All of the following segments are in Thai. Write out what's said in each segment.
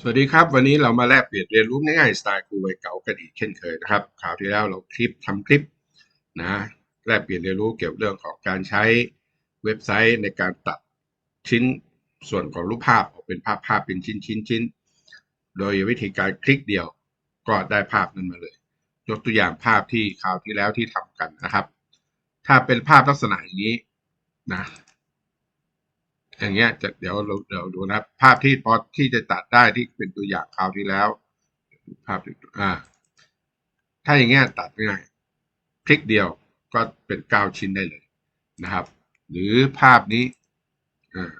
สวัสดีครับ วันนี้เรามาแลกเปลี่ยนเรียนรู้ง่ายๆสไตล์ครูวัยเก่ากันอีกเช่นเคยนะครับคราวที่แล้วเราคลิปทำคลิปนะแลกเปลี่ยนเรียนรู้เกี่ยวกับเรื่องของการใช้เว็บไซต์ในการตัดชิ้นส่วนของรูปภาพออกเป็นภาพภาพเป็นชิ้นชิ้นชิ้นโดยวิธีการคลิกเดียวก็ได้ภาพนั้นมาเลย ยกตัวอย่างภาพที่คราวที่แล้วที่ทำกันนะครับ ถ้าเป็นภาพลักษณะอย่างนี้นะ อย่างเงี้ยจะเดี๋ยวเราเดี๋ยวดูนะครับภาพที่พอที่จะตัดได้ที่เป็นตัวอย่างคราวที่แล้ว ภาพอ่า ถ้าอย่างเงี้ยตัดง่ายคลิกเดียวก็เป็นเก้าชิ้นได้เลยนะครับ หรือภาพนี้อ่า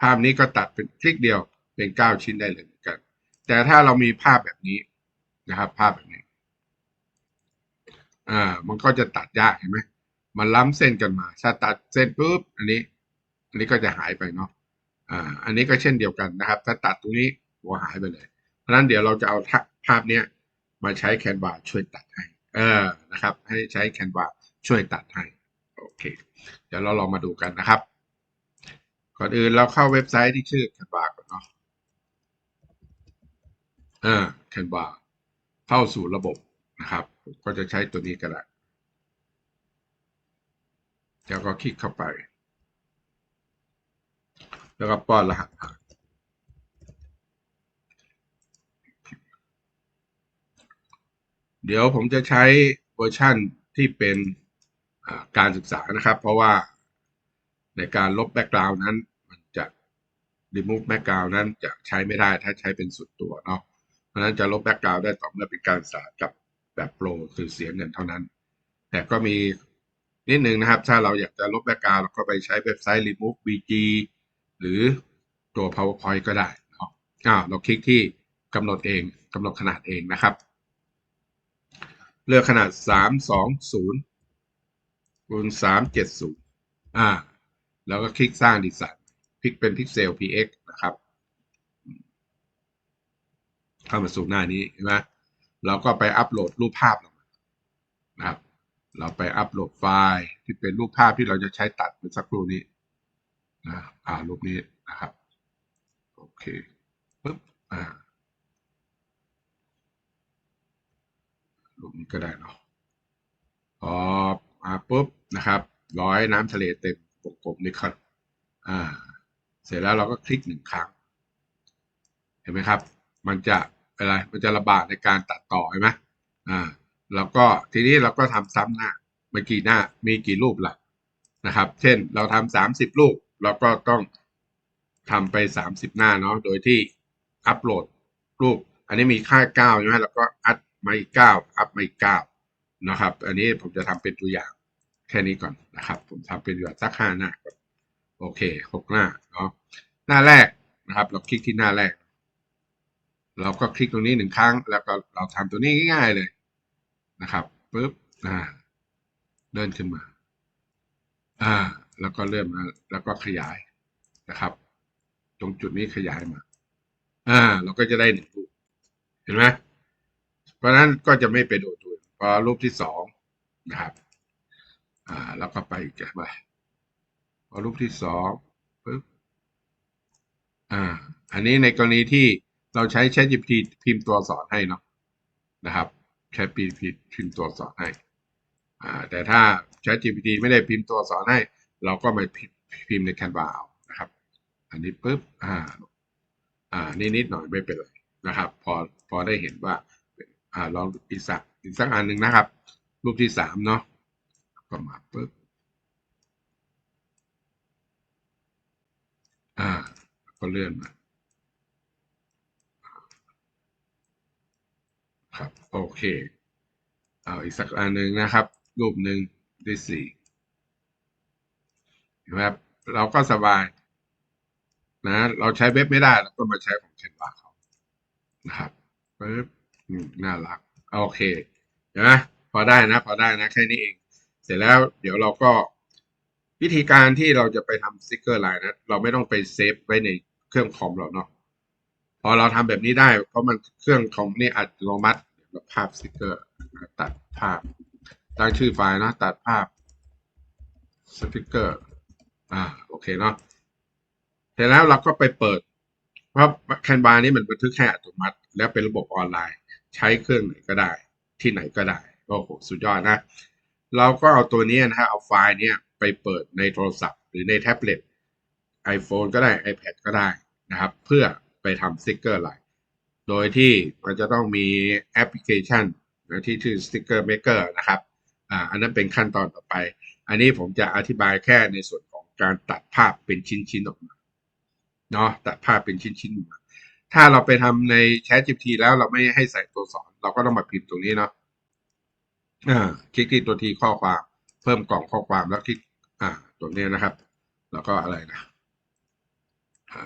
ภาพนี้ก็ตัดเป็นคลิกเดียวเป็นเก้าชิ้นได้เลยเหมือนกัน แต่ถ้าเรามีภาพแบบนี้นะครับ ภาพแบบนี้อ่ามันก็จะตัดยากเห็นไหมมันล้ำเส้นกันมาถ้าตัดเส้นปุ๊บอันนี้ อันนี้ก็จะหายไปเนาะอ่า อันนี้ก็เช่นเดียวกันนะครับ ถ้าตัดตรงนี้หัวหายไปเลย เพราะฉะนั้นเดี๋ยวเราจะเอาภาพเนี้ยมาใช้แคนวาช่วยตัดให้ เออนะครับ ให้ใช้แคนวาช่วยตัดให้โอเค เดี๋ยวเราลองมาดูกันนะครับ ก่อนอื่นเราเข้าเว็บไซต์ที่ชื่อแคนวาก่อนเนาะอ่าแคนวาเข้าสู่ระบบนะครับก็จะใช้ตัวนี้ก็ได้แล้วก็คลิกเข้าไป แล้วก็ป้อนรหัสผ่านเดี๋ยวผมจะใช้เวอร์ชั่นที่เป็นการศึกษานะครับ เพราะว่าในการลบแบ็กกราวน์นั้น มันจะ remove background นั้นจะใช้ไม่ได้ถ้าใช้เป็นสุดตัวเนาะเพราะฉะนั้นจะลบแบ็กกราวน์ได้ต่อเมื่อเป็นการศึกษากับแบบโปรคือเสียเงินเท่านั้น แต่ก็มีนิดนึงนะครับ ถ้าเราอยากจะลบแบ็กกราวน์เราก็ไปใช้เว็บไซต์ remove bg หรือตัว powerpoint ก็ได้เนาะอ้าวเราคลิกที่กำหนดเองกำหนดขนาดเองนะครับ เลือกขนาด 320คูณ370อ่าแล้วก็คลิกสร้างดีไซน์คลิกเป็นพิกเซล px นะครับ เข้ามาสู่หน้านี้เห็นไหมเราก็ไปอัปโหลดรูปภาพลงมานะครับ เราไปอัปโหลดไฟล์ที่เป็นรูปภาพที่เราจะใช้ตัดเมื่อสักครู่นี้ นะอ่ารูปนี้นะครับ โอเคปึ๊บอ่ารูปนี้ก็ได้เนาะพอมาปุ๊บนะครับ ร้อยน้ำทะเลเต็มวงกลมนี่ครับอ่า เสร็จแล้วเราก็คลิกหนึ่งครั้ง เห็นไหมครับ มันจะอะไรมันจะระบาดในการตัดต่อใช่ไหมอ่าแล้วก็ทีนี้เราก็ทำซ้ำหน้าเมื่อกี่หน้ามีกี่รูปล่ะนะครับ เช่นเราทำสามสิบรูป เราก็ต้องทำไปสามสิบหน้าเนาะโดยที่อัปโหลดรูป อันนี้มีค่าเก้าใช่ไหมแล้วก็อัดมาอีกเก้าอัพมาอีกเก้านะครับ อันนี้ผมจะทำเป็นตัวอย่างแค่นี้ก่อนนะครับ ผมทำเป็นตัวอย่างสักห้าหน้าก่อนโอเคหกหน้าเนาะหน้าแรกนะครับ เราคลิกที่หน้าแรก เราก็คลิกตรงนี้หนึ่งครั้ง แล้วก็เราทำตัวนี้ง่ายๆเลยนะครับปุ๊บอ่าเลื่อนขึ้นมา อ่า แล้วก็เลื่อนมาแล้วก็ขยายนะครับ ตรงจุดนี้ขยายมา อ่า เราก็จะได้หนึ่งรูปเห็นไหมเพราะฉะนั้นก็จะไม่ไปโดนตัวพอรูปที่สองนะครับ อ่า แล้วก็ไปอีกไปพอรูปที่สองปุ๊บอ่า อันนี้ในกรณีที่เราใช้ ChatGPT พิมพ์ตัวสอนให้เนาะนะครับ ChatGPT พิมพ์ตัวสอนให้ อ่า แต่ถ้า ChatGPT ไม่ได้พิมพ์ตัวสอนให้ เราก็มาพิมพ์ใน Canva เอานะครับ อันนี้ปุ๊บอ่าอ่านิดนิดหน่อยไม่เป็นไรนะครับ พอพอได้เห็นว่าอ่าลองอีกสักอีกสักอันหนึ่งนะครับ รูปที่สามเนาะก็มาปุ๊บอ่าก็เลื่อนมาครับ โอเค เอาอีกสักอันหนึ่งนะครับ รูปหนึ่งที่สี่ นไหมครับ เราก็สบาย นะ เราใช้เว็บไม่ได้เราก็มาใช้ของเชนวาเขานะครับปึ๊บน่ารัก โอเคเห็นไหมพอได้นะ พอได้นะ แค่นี้เอง เสร็จแล้วเดี๋ยวเราก็วิธีการที่เราจะไปทำสติกเกอร์ไลน์นะ เราไม่ต้องไปเซฟไว้ในเครื่องคอมเราเนาะพอเราทำแบบนี้ได้ เพราะมันเครื่องคอมนี่อัตโนมัติภาพสติกเกอร์ ตัดภาพ ตั้งชื่อไฟล์นะ ตัดภาพสติกเกอร์ อ่าโอเคเนาะเสร็จแล้วเราก็ไปเปิด เพราะแคนวานี่มันบันทึกให้อัตโนมัติ แล้วเป็นระบบออนไลน์ ใช้เครื่องไหนก็ได้ ที่ไหนก็ได้โอ้โหสุดยอดนะ เราก็เอาตัวนี้นะฮะเอาไฟล์เนี่ยไปเปิดในโทรศัพท์ หรือในแท็บเล็ต iPhone ก็ได้ iPad ก็ได้นะครับ เพื่อไปทำสติกเกอร์ไลน์โดยที่มันจะต้องมีแอปพลิเคชันนะที่ชื่อ Sticker Maker นะครับอ่าอันนั้นเป็นขั้นตอนต่อไป อันนี้ผมจะอธิบายแค่ในส่วน การตัดภาพเป็นชิ้นๆออกมาเนาะตัดภาพเป็นชิ้นๆออกมาถ้าเราไปทำใน ChatGPT แล้วเราไม่ให้ใส่ตัวสอน เราก็ต้องมาพิมพ์ตรงนี้เนาะอ่าคลิกที่ตัวทีข้อความ เพิ่มกล่องข้อความแล้วคลิกอ่าตรงนี้นะครับ แล้วก็อะไรนะอ่า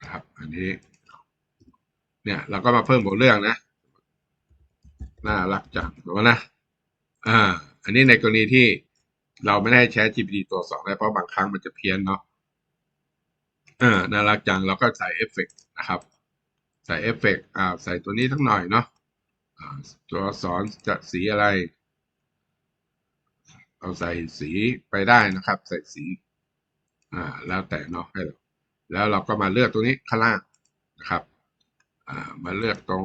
นะครับ อันนี้ เนี่ย เราก็มาเพิ่มบทเรื่องนะน่ารักจังถูกไหมนะอ่า อันนี้ในกรณีที่ เราไม่ได้ใช้ GPT ตัวสองได้เพราะบางครั้งมันจะเพี้ยนเนาะเอ่าน่ารักจังเราก็ใส่เอฟเฟกต์นะครับ ใส่เอฟเฟกต์อ่าใส่ตัวนี้ทั้งหน่อยเนาะตัวสอนจะสีอะไร เอาใส่สีไปได้นะครับ ใส่สีอ่าแล้วแต่เนาะให้เราแล้วเราก็มาเลือกตรงนี้ข้างล่างนะครับอ่ามาเลือกตรง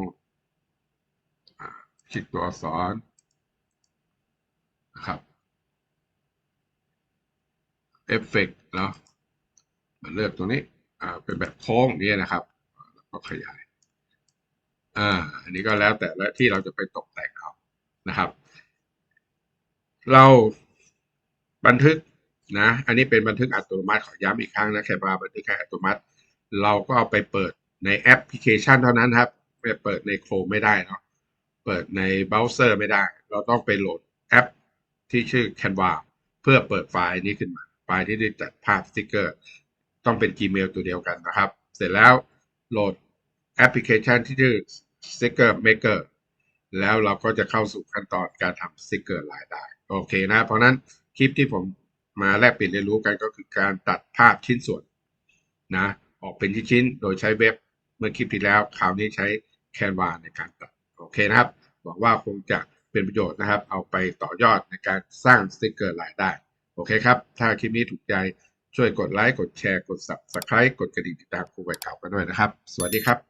อ่าคลิกตัวอักษรนะครับ เอฟเฟกต์เนาะมาเลือกตรงนี้อ่าเป็นแบบโค้งนี้นะครับแล้วก็ขยายอ่าอันนี้ก็แล้วแต่และที่เราจะไปตกแต่งเอานะครับ เราบันทึกนะ อันนี้เป็นบันทึกอัตโนมัติขอย้ำอีกครั้งนะแค่ว่าบันทึกแค่อัตโนมัติ เราก็เอาไปเปิดในแอปพลิเคชันเท่านั้นครับไปเปิดใน Chrome ไม่ได้เนาะเปิดในเบราว์เซอร์ไม่ได้ เราต้องไปโหลดแอปที่ชื่อ Canva เพื่อเปิดไฟล์นี้ขึ้นมา ไฟล์ที่ได้จัดภาพสติกเกอร์ ต้องเป็น Gmail ตัวเดียวกันนะครับ เสร็จแล้วโหลดแอปพลิเคชันที่ชื่อ Sticker Maker แล้วเราก็จะเข้าสู่ขั้นตอนการทำสติกเกอร์ลายได้ โอเคนะ เพราะนั้นคลิปที่ผมมาแลกเปลี่ยนเรียนรู้กันก็คือการตัดภาพชิ้นส่วนนะออกเป็นชิ้นๆโดยใช้เว็บเมื่อคลิปที่แล้วคราวนี้ใช้ Canva ในการตัด โอเคนะครับหวังว่าคงจะเป็นประโยชน์นะครับ เอาไปต่อยอดในการสร้างสติกเกอร์รายได้ โอเคครับ ถ้าคลิปนี้ถูกใจช่วยกดไลค์ กดแชร์ กด subscribe กดกระดิ่งติดตามครูใบเก่ากันด้วยนะครับ สวัสดีครับ